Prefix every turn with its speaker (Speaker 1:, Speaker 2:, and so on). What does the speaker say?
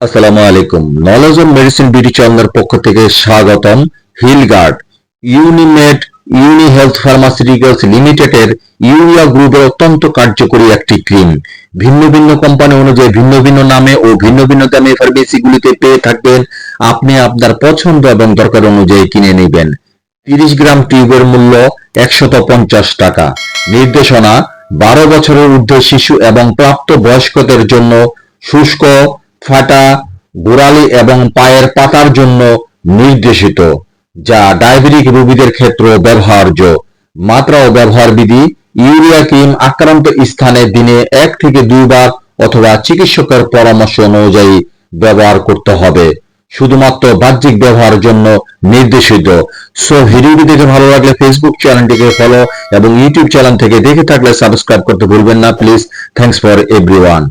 Speaker 1: আসসালামু আলাইকুম। Knowledge on medicine পক্ষ থেকে স্বাগতম হিলগার্ড। ইউনিমেড ইউনি হেলথ ফার্মাসিউটিক্যালস ইউরিয়া গ্রুপের অত্যন্ত কার্যকরী একটি ক্রিম। ভিন্ন ভিন্ন কোম্পানি অনুযায়ী ভিন্ন ভিন্ন নামে ও ভিন্ন ভিন্ন দামে ফার্মেসিগুলিতে পেয়ে থাকবেন। আপনি আপনার পছন্দ এবং দরকার অনুযায়ী কিনে নেবেন। তিরিশ গ্রাম টিউবের মূল্য একশত পঞ্চাশ টাকা। নির্দেশনা বারো বছরের ঊর্ধ্বে শিশু এবং প্রাপ্ত বয়স্কদের জন্য শুষ্ক, ফাটা, গোড়ালি এবং পায়ের পাতার জন্য নির্দেশিত, যা ডায়াবেটিক রোগীদের ক্ষেত্রে ব্যবহার্য। মাত্রা ও ব্যবহার বিধি, ইউরিয়া ক্রিম আক্রান্ত স্থানে দিনে এক থেকে দুইবার অথবা চিকিৎসকের পরামর্শ অনুযায়ী ব্যবহার করতে হবে। শুধুমাত্র বাহ্যিক ব্যবহারের জন্য নির্দেশিত। সো ভিডিওটি দেখে ভালো লাগলে ফেসবুক চ্যানেলটিকে ফলো এবং ইউটিউব চ্যানেল থেকে দেখে থাকলে সাবস্ক্রাইব করতে ভুলবেন না। Please thanks for everyone